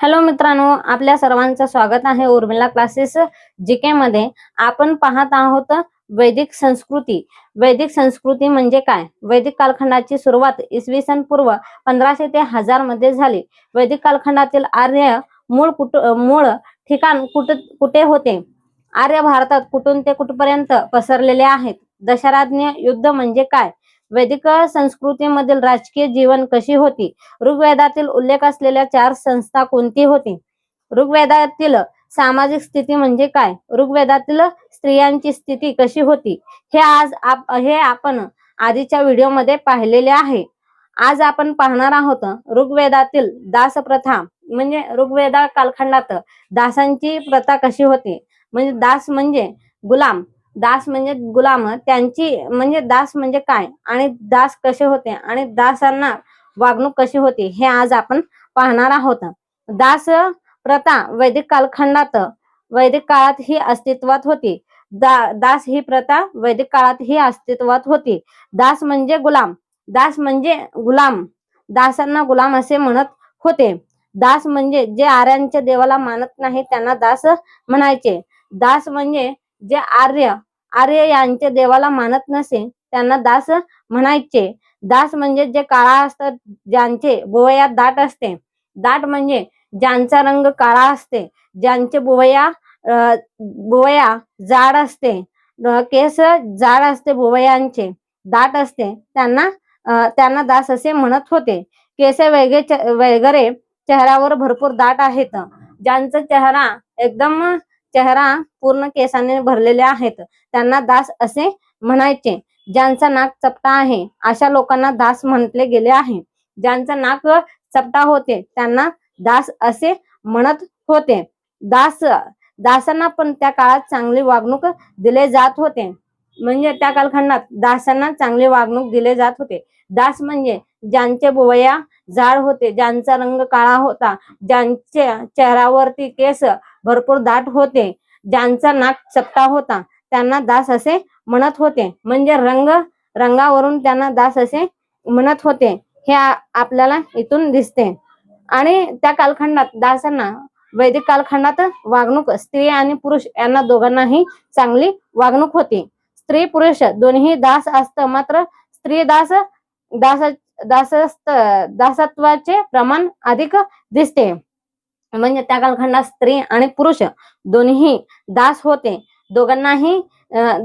Hello मित्रांनो आपल्या सर्वांचं स्वागत आहे उर्मिला क्लासेस जीके मध्ये. आपण पाहत आहोत वैदिक संस्कृती. वैदिक संस्कृती म्हणजे काय? वैदिक कालखंडाची सुरुवात इसवी सन पूर्व पंधराशे ते हजारमध्ये झाली. वैदिक कालखंडातील आर्य मूळ कुट मूळ ठिकाण कुठ कुठे होते? आर्य भारतात कुठून ते कुठपर्यंत पसरलेले आहेत? दशराज्ञ युद्ध म्हणजे काय? वैदिक संस्कृतीमधील राजकीय जीवन कशी होती? ऋग्वेदातील उल्लेख असलेल्या चार संस्था कोणती होती? ऋग्वेदातील सामाजिक स्थिती म्हणजे काय? ऋग्वेदातील स्त्रियांची स्थिती कशी होती? हे आज आप हे आपण आधीच्या व्हिडिओमध्ये पाहिलेले आहे. आज आपण पाहणार आहोत ऋग्वेदातील दास प्रथा म्हणजे ऋग्वेदा कालखंडात दासांची प्रथा कशी होती? म्हणजे दास म्हणजे गुलाम. दास म्हणजे गुलाम त्यांची म्हणजे दास म्हणजे काय? आणि दास कसे होते? आणि दासांना वागणूक कशी होती? हे आज आपण पाहणार आहोत. दास प्रथा वैदिक कालखंडात वैदिक काळात ही अस्तित्वात होती. दा दास ही प्रथा वैदिक काळात ही अस्तित्वात होती. दास म्हणजे गुलाम. दास म्हणजे गुलाम. दासांना गुलाम असे म्हणत होते. दास म्हणजे जे आर्यांच्या देवाला मानत नाही त्यांना दास म्हणायचे. दास म्हणजे जे आर्य आर्य यांचे देवाला मानत नसे. त्यांना दास म्हणायचे. दास म्हणजे जे काळा असतात ज्यांचे बुवया दाट असते. दाट म्हणजे ज्यांचा रंग काळा असते. ज्यांचे बुवया बुवया जाड असते. केस जाड असते बुवयांचे दाट असते. त्यांना त्यांना दास असे म्हणत होते. केस वगैरे वगैरे चेहऱ्यावर भरपूर दाट आहेत. ज्यांचा चेहरा एकदम चेहरा पूर्ण केसाने भरलेले आहेत. त्यांना दास असे म्हणायचे ज्यांचा नाक चपटा आहे अशा लोकांना दास म्हटले गेले आहे. ज्यांचा नाक चपटा होते त्यांना दास असे म्हणत होते. दास दासांना पण त्या काळात चांगली वागणूक दिले जात होते. म्हणजे त्या कालखंडात दासांना चांगली वागणूक दिले जात होते. दास म्हणजे ज्यांचे बुवया जाड होते ज्यांचा रंग काळा होता ज्यांच्या चेहऱ्यावरती केस भरपूर दाट होते. ज्यांचा नाक चपटा होता त्यांना दास असे म्हणत होते. म्हणजे रंग रंगावरून त्यांना दास असे म्हणत होते. हे आपल्याला इथून दिसते. आणि त्या कालखंडात दासांना वैदिक कालखंडात वागणूक स्त्री आणि पुरुष यांना दोघांनाही चांगली वागणूक होती. स्त्री पुरुष दोन्ही दास असत. मात्र स्त्री दास दास दासत्वाचे प्रमाण अधिक दिसते. म्हणजे त्या कालखंडात स्त्री आणि पुरुष दोन्ही दास होते. दोघांनाही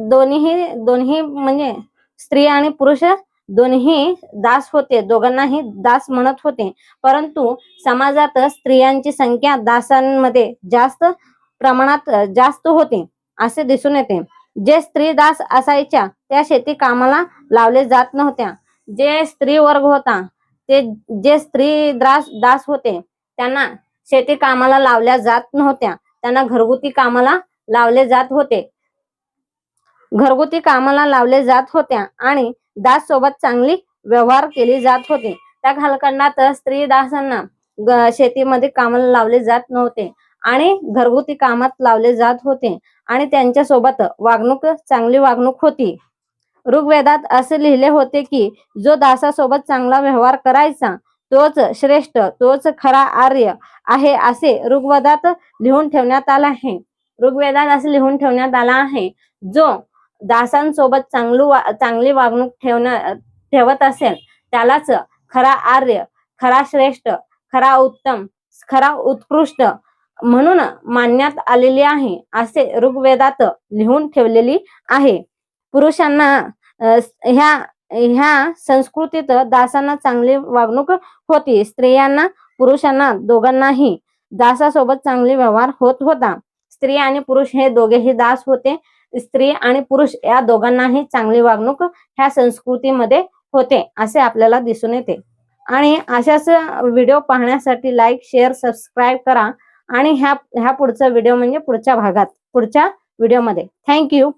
दोन्ही दोन्ही म्हणजे स्त्री आणि पुरुष दोन्ही दास होते. दोघांनाही दास म्हणत होते. परंतु समाजात स्त्रियांची संख्या दासांमध्ये जास्त प्रमाणात जास्त होते असे दिसून येते. जे स्त्री दास असायच्या त्या शेती कामाला लावले जात नव्हत्या. जे स्त्री वर्ग होता ते जे स्त्री दास दास होते त्यांना शेती कामाला लावल्या जात नव्हत्या. त्यांना घरगुती कामाला लावले जात होते. घरगुती कामाला लावले जात होत्या आणि दास सोबत चांगली व्यवहार केली जात होते. त्या कालखंडात स्त्री दासांना शेतीमध्ये कामाला लावले जात नव्हते आणि घरगुती कामात लावले जात होते आणि त्यांच्यासोबत वागणूक चांगली वागणूक होती. ऋग्वेदात असे लिहिले होते की जो दासासोबत चांगला व्यवहार करायचा तोच श्रेष्ठ तोच खरा आर्य आहे असे ऋग्वेदात लिहून ठेवण्यात आला आहे. ऋग्वेदात असे लिहून ठेवण्यात आला आहे जो दासांसोबत चांगलू चांगली वागणूक ठेवण्या ठेवत असेल त्यालाच खरा आर्य खरा श्रेष्ठ खरा उत्तम खरा उत्कृष्ट म्हणून मानण्यात आलेली आहे असे ऋग्वेदात लिहून ठेवलेली आहे. पुरुषांना ह्या ह्या संस्कृतीत दासांना चांगली वागणूक होती. स्त्रियांना पुरुषांना दोघांनाही दासासोबत चांगले व्यवहार होत होता. स्त्री आणि पुरुष हे दोघेही दास होते. स्त्री आणि पुरुष या दोघांनाही चांगली वागणूक ह्या संस्कृतीमध्ये होते असे आपल्याला दिसून येते. आणि अशाच व्हिडिओ पाहण्यासाठी लाईक शेअर सबस्क्राईब करा. आणि ह्या ह्या पुढचा व्हिडिओ म्हणजे पुढच्या भागात पुढच्या व्हिडिओमध्ये. थँक्यू